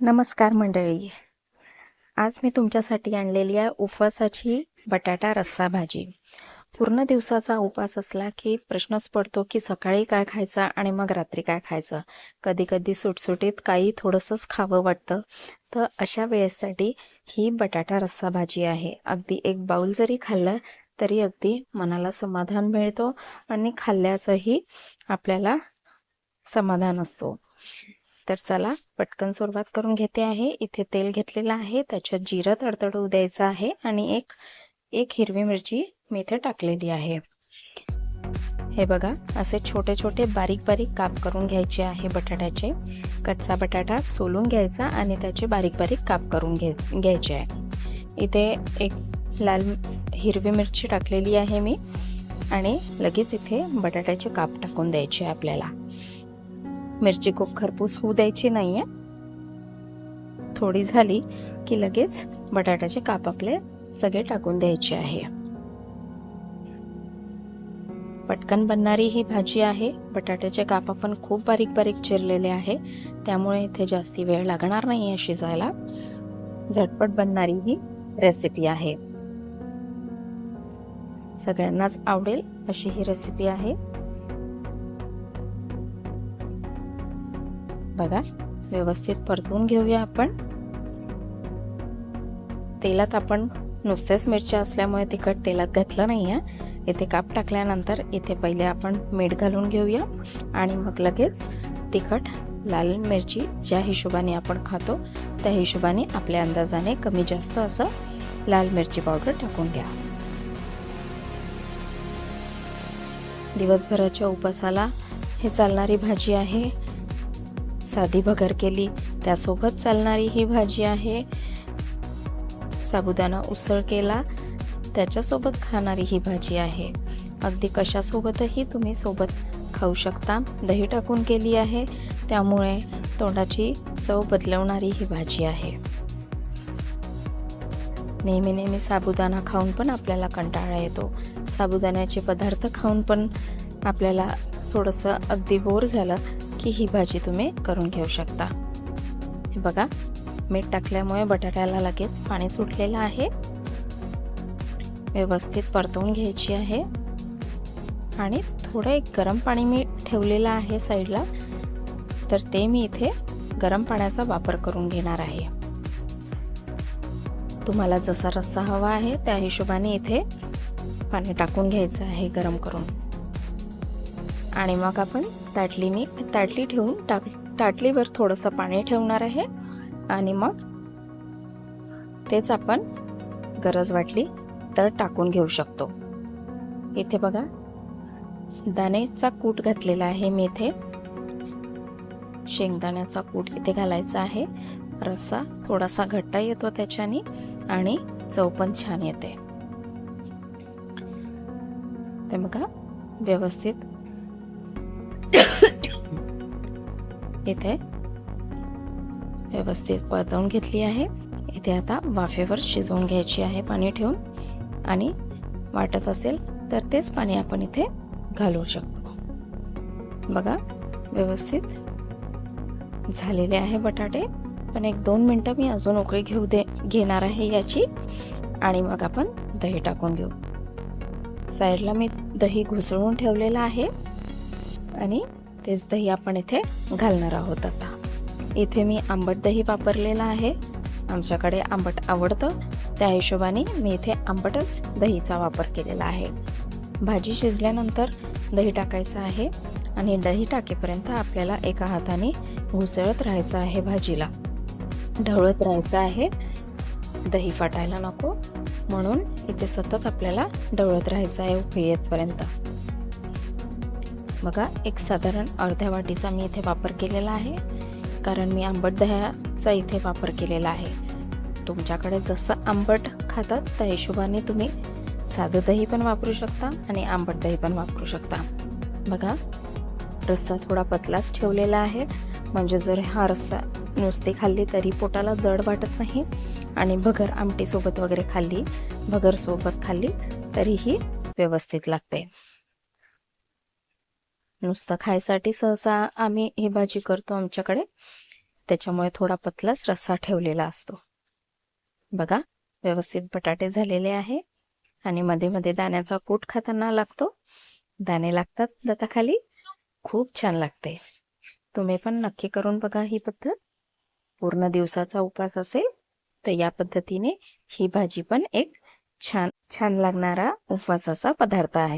नमस्कार मंडळी. आज मी तुमच्यासाठी आणलेली आहे उपवासाची बटाटा रस्सा भाजी. पूर्ण दिवसाचा उपवास असला की प्रश्नच पडतो की सकाळी काय खायचं आणि मग रात्री काय खायचं. कधी कधी सुटसुटीत काही थोडंसंच खावं वाटतं. तर अशा वेळेसाठी ही बटाटा रस्सा भाजी आहे. अगदी एक बाऊल जरी खाल्लं तरी अगदी मनाला समाधान मिळतो आणि खाल्ल्याचंही आपल्याला समाधान असतो. तर चला पटकन सुरुवात करून घेते आहे. इथे तेल घेतलेलं आहे. त्याच्यात जिरं तडतडू द्यायचं आहे आणि एक एक हिरवी मिरची मी इथे टाकलेली आहे. हे बघा असे छोटे छोटे बारीक बारीक काप करून घ्यायचे आहे बटाट्याचे. कच्चा बटाटा सोलून घ्यायचा आणि त्याचे बारीक बारीक काप करून घे घ्यायचे आहे. इथे एक लाल हिरवी मिरची टाकलेली आहे मी आणि लगेच इथे बटाट्याचे काप टाकून द्यायचे आपल्याला. मिरची खूप खरपूस होऊ द्यायची नाहीये. थोडी झाली की लगेच बटाट्याचे काप आपले सगळे टाकून द्यायचे आहे. पटकन बनणारी ही भाजी आहे. बटाट्याचे काप आपण खूप बारीक बारीक चिरलेले आहे. त्यामुळे इथे जास्ती वेळ लागणार नाही आहे शिजायला. झटपट बनणारी ही रेसिपी आहे. सगळ्यांनाच आवडेल अशी ही रेसिपी आहे. बघा. व्यवस्थित परतून घेऊया आपण. तेलात आपण नुसत्याच मिरच्या असल्यामुळे तिखट तेलात घातलं नाही आहे. इथे काप टाकल्यानंतर इथे पहिले आपण मीठ घालून घेऊया. आणि मग लगेच तिखट लाल मिरची ज्या हिशोबाने आपण खातो त्या हिशोबाने आपल्या अंदाजाने कमी जास्त असं लाल मिरची पावडर टाकून घ्या. दिवसभराच्या उपासाला हे चालणारी भाजी आहे. साधी भगर केली. त्यासोबत चालणारी ही भाजी आहे. साबुदाणा उसळ केला. त्याच्यासोबत खाणारी ही भाजी आहे. अगदी कशासोबतही तुम्ही सोबत खाऊ शकता. दही टाकून केली आहे. त्यामुळे तोंडाची चव बदलवणारी ही भाजी आहे. नेहमी नेहमी साबुदाणा खाऊन पण आपल्याला कंटाळा येतो. साबुदाण्याचे पदार्थ खाऊन पण आपल्याला थोडंसं अगदी बोर झालं की ही भाजी तुम्ही करून घेऊ शकता. हे बघा मीठ टाकल्यामुळे बटाट्याला लगेच पाणी सुटलेलं आहे. व्यवस्थित परतवून घ्यायची आहे. आणि थोडं एक गरम पाणी मी ठेवलेलं आहे साईडला. तर ते मी इथे गरम पाण्याचा वापर करून घेणार आहे. तुम्हाला जसा रस्सा हवा आहे त्या हिशोबाने इथे पाणी टाकून घ्यायचं आहे गरम करून. आणि मग आपण ताटलीने ताटली ठेवून टाक ताटलीवर थोडंसं पाणी ठेवणार आहे. आणि मग तेच आपण गरज वाटली तर टाकून घेऊ शकतो. इथे बघा दाण्याचा कूट घातलेला आहे मी इथे. शेंगदाण्याचा कूट इथे घालायचा आहे. रस्सा थोडासा घट्टा येतो त्याच्याने आणि चव पण छान येते. ते बघा व्यवस्थित इथे व्यवस्थित परतवून घेतली आहे. इथे आता वाफेवर शिजवून घ्यायची आहे पाणी ठेवून. आणि वाटत असेल तर तेच पाणी आपण इथे घालू शकतो. बघा व्यवस्थित झालेले आहे बटाटे. पण एक दोन मिनटं मी अजून उकळी घेऊ दे घेणार आहे याची. आणि मग आपण दही टाकून घेऊ. साईडला मी दही घुसळून ठेवलेलं आहे. आणि तेच दही आपण इथे घालणार आहोत आता. इथे मी आंबट दही वापरलेलं आहे. आमच्याकडे आंबट आवडतं. त्या हिशोबाने मी इथे आंबटच दहीचा वापर केलेला आहे. भाजी शिजल्यानंतर दही टाकायचं आहे आणि दही टाकेपर्यंत आपल्याला एका हाताने घुसळत राहायचं आहे भाजीला. ढवळत राहायचं आहे. दही फाटायला नको. म्हणून इथे सतत आपल्याला ढवळत राहायचं आहे उकळी येतपर्यंत. बघा एक साधारण अर्ध्या वाटीचा मी इथे वापर केलेला आहे. कारण मी आंबट दह्याचा इथे वापर केलेला आहे. तुमच्याकडे जसं आंबट खातात त्या हिशोबाने तुम्ही साधं दही पण वापरू शकता आणि आंबट दही पण वापरू शकता. बघा रस्सा थोडा पतलाच ठेवलेला आहे. म्हणजे जर हा रस्सा नुसती खाल्ली तरी पोटाला जड वाटत नाही. आणि भगर आमटीसोबत वगैरे खाल्ली भगरसोबत खाल्ली तरीही व्यवस्थित लागते. नुसतं खायसाठी सहसा आम्ही ही भाजी करतो आमच्याकडे. त्याच्यामुळे थोडा पतलाच रस्सा ठेवलेला असतो. बघा व्यवस्थित बटाटे झालेले आहे आणि मध्ये मध्ये दाण्याचा कूट खाताना लागतो. दाणे लागतात दाताखाली. खूप छान लागते. तुम्ही पण नक्की करून बघा ही पद्धत. पूर्ण दिवसाचा उपास असेल तर या पद्धतीने ही भाजी पण एक छान छान लागणारा उपवासाचा पदार्थ आहे.